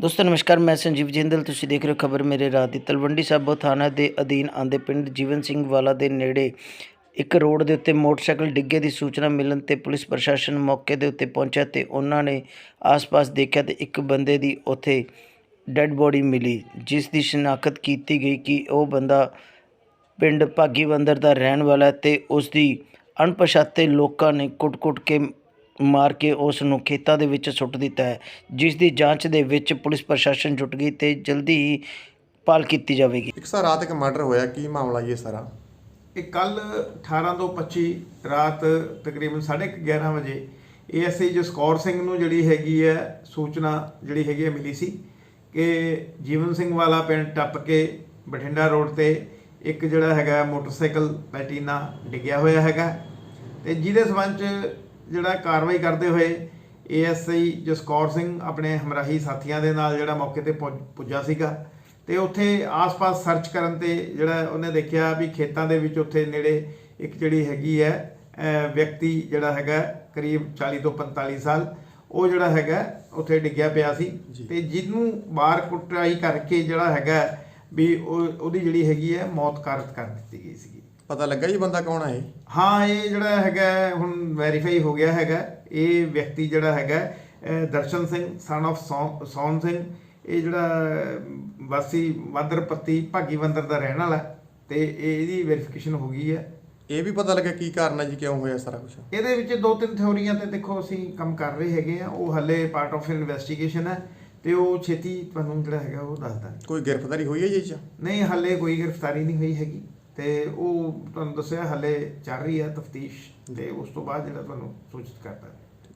ਦੋਸਤੋ, ਨਮਸਕਾਰ, ਮੈਂ ਸੰਜੀਵ ਜਿੰਦਲ। ਤੁਸੀਂ ਦੇਖ ਰਹੇ ਹੋ ਖਬਰ ਮੇਰੇ ਰਾਤ ਦੀ। ਤਲਵੰਡੀ ਸਾਬੋ ਥਾਣਾ ਦੇ ਅਧੀਨ ਆਂਦੇ ਪਿੰਡ ਜੀਵਨ ਸਿੰਘ ਵਾਲਾ ਦੇ ਨੇੜੇ ਇੱਕ ਰੋਡ ਦੇ ਉੱਤੇ ਮੋਟਰਸਾਈਕਲ ਡਿੱਗੇ ਦੀ ਸੂਚਨਾ ਮਿਲਣ ਤੇ ਪੁਲਿਸ ਪ੍ਰਸ਼ਾਸਨ ਮੌਕੇ ਦੇ ਉੱਤੇ ਪਹੁੰਚਿਆ ਤੇ ਉਹਨਾਂ ਨੇ ਆਸ-ਪਾਸ ਦੇਖਿਆ ਤੇ ਇੱਕ ਬੰਦੇ ਦੀ ਉੱਥੇ ਡੈੱਡ ਬੋਡੀ ਮਿਲੀ, ਜਿਸ ਦੀ ਸ਼ਨਾਖਤ ਕੀਤੀ ਗਈ ਕਿ ਉਹ ਬੰਦਾ ਪਿੰਡ ਭਾਗੀਵੰਦਰ ਦਾ ਰਹਿਣ ਵਾਲਾ ਹੈ ਤੇ ਉਸ ਦੀ ਅਣਪਛਾਤੇ ਲੋਕਾਂ ਨੇ ਕੁੱਟ-ਕੁੱਟ ਕੇ ਮਾਰ ਕੇ ਉਸ ਨੂੰ ਖੇਤਾਂ ਦੇ ਵਿੱਚ ਸੁੱਟ ਦਿੱਤਾ ਹੈ ਜਿਸ ਦੀ ਜਾਂਚ ਦੇ ਵਿੱਚ ਪੁਲਿਸ ਪ੍ਰਸ਼ਾਸਨ ਜੁਟ ਗਈ ਤੇ ਜਲਦੀ ਹੀ ਪਾਲ ਕੀਤੀ ਜਾਵੇਗੀ। ਇੱਕ ਸਾ ਰਾਤ ਇੱਕ ਮਰਡਰ ਹੋਇਆ ਕੀ ਮਾਮਲਾ ਜੀ ਇਹ ਸਾਰਾ? ਇਹ ਕੱਲ 18 ਤੋਂ 25 ਰਾਤ ਤਕਰੀਬਨ 11:30 ਵਜੇ ਏਐਸਆਈ ਜਸਕੌਰ ਸਿੰਘ ਨੂੰ ਜਿਹੜੀ ਹੈਗੀ ਹੈ ਸੂਚਨਾ ਜਿਹੜੀ ਹੈਗੀ ਹੈ ਮਿਲੀ ਸੀ ਕਿ ਜੀਵਨ ਸਿੰਘ ਵਾਲਾ ਪਿੰਡ ਟੱਪ ਕੇ ਬਠਿੰਡਾ ਰੋਡ ਤੇ ਇੱਕ ਜਿਹੜਾ ਹੈਗਾ ਮੋਟਰਸਾਈਕਲ ਪੈਟੀਨਾ ਡਿੱਗਿਆ ਹੋਇਆ ਹੈਗਾ ਤੇ ਜਿਹਦੇ ਸਬੰਧ ਚ ਜਿਹੜਾ ਕਾਰਵਾਈ ਕਰਦੇ ਹੋਏ ਏਐਸਆਈ ਜਸਕੌਰ ਸਿੰਘ ਆਪਣੇ ਹਮਰਾਹੀ ਸਾਥੀਆਂ ਦੇ ਨਾਲ ਜਿਹੜਾ ਮੌਕੇ ਤੇ ਪੁੱਜ- ਸੀਗਾ ਤੇ ਉੱਥੇ ਆਸ-ਪਾਸ ਸਰਚ ਕਰਨ ਤੇ ਜਿਹੜਾ ਉਹਨੇ ਦੇਖਿਆ ਵੀ ਖੇਤਾਂ ਦੇ ਵਿੱਚ ਉੱਥੇ ਨੇੜੇ ਇੱਕ ਜਿਹੜੀ ਹੈਗੀ ਹੈ ਵਿਅਕਤੀ ਜਿਹੜਾ ਹੈਗਾ ਕਰੀਬ 40 ਤੋਂ 45 ਸਾਲ ਉਹ ਜਿਹੜਾ ਹੈਗਾ ਉੱਥੇ ਡਿੱਗਿਆ ਪਿਆ ਸੀ ਤੇ ਜਿਹਨੂੰ ਬਾਹਰ ਕੁੱਟਾਈ ਕਰਕੇ ਜਿਹੜਾ ਹੈਗਾ ਵੀ ਉਹ ਉਹਦੀ ਜਿਹੜੀ ਹੈਗੀ ਹੈ ਮੌਤ ਕਾਰਤ ਕਰ ਦਿੱਤੀ। ਪਤਾ ਲੱਗਾ ਜੀ ਬੰਦਾ ਕੌਣ ਹੈ ਇਹ? ਹਾਂ ਇਹ ਜਿਹੜਾ ਹੈਗਾ ਹੁਣ ਵੈਰੀਫਾਈ ਹੋ ਗਿਆ ਹੈਗਾ ਇਹ ਵਿਅਕਤੀ ਜਿਹੜਾ ਹੈਗਾ ਦਰਸ਼ਨ ਸਿੰਘ ਸਨ ਸੌ- ਸੌਨ ਸਿੰਘ ਇਹ ਜਿਹੜਾ ਵਾਸੀ ਵਾਦਰਪੱਤੀ ਭਾਗੀਵੰਦਰ ਦਾ ਰਹਿਣ ਵਾਲਾ ਤੇ ਇਹ- ਇਹਦੀ ਵੈਰੀਫਿਕੇਸ਼ਨ ਹੋ ਗਈ ਹੈ। ਇਹ ਵੀ ਪਤਾ ਲੱਗਾ ਕੀ ਕਾਰਨ ਹੈ ਜੀ ਕਿਉਂ ਹੋਇਆ ਸਾਰਾ ਕੁਝ ਇਹਦੇ ਵਿੱਚ ਦੋ ਤਿੰਨ ਥਿਉਰੀਆਂ ਤੇ ਦੇਖੋ ਅਸੀਂ ਕੰਮ ਕਰ ਰਹੇ ਹੈਗੇ ਆ ਉਹ ਹੱਲੇ ਪਾਰਟ ਆਫ ਇਨਵੈਸਟੀਗੇਸ਼ਨ ਹੈ ਤੇ ਉਹ ਛੇਤੀ ਤੁਹਾਨੂੰ ਜਿਹੜਾ ਹੈਗਾ ਉਹ ਦੱਸਦਾ। ਕੋਈ ਗ੍ਰਿਫਤਾਰੀ ਹੋਈ ਹੈ ਜੀ 'ਚ? ਨਹੀਂ ਹੱਲੇ ਕੋਈ ਗ੍ਰਿਫਤਾਰੀ ਨਹੀਂ ਹੋਈ ਹੈਗੀ। ਤੇ ਉਹ ਤੁਹਾਨੂੰ ਦੱਸਿਆ ਹੱਲੇ ਚੱਲ ਰਹੀ ਹੈ ਤਫਤੀਸ਼ ਤੇ ਉਸ ਤੋਂ ਬਾਅਦ ਜਿਹੜਾ ਤੁਹਾਨੂੰ ਸੂਚਿਤ ਕਰਦਾ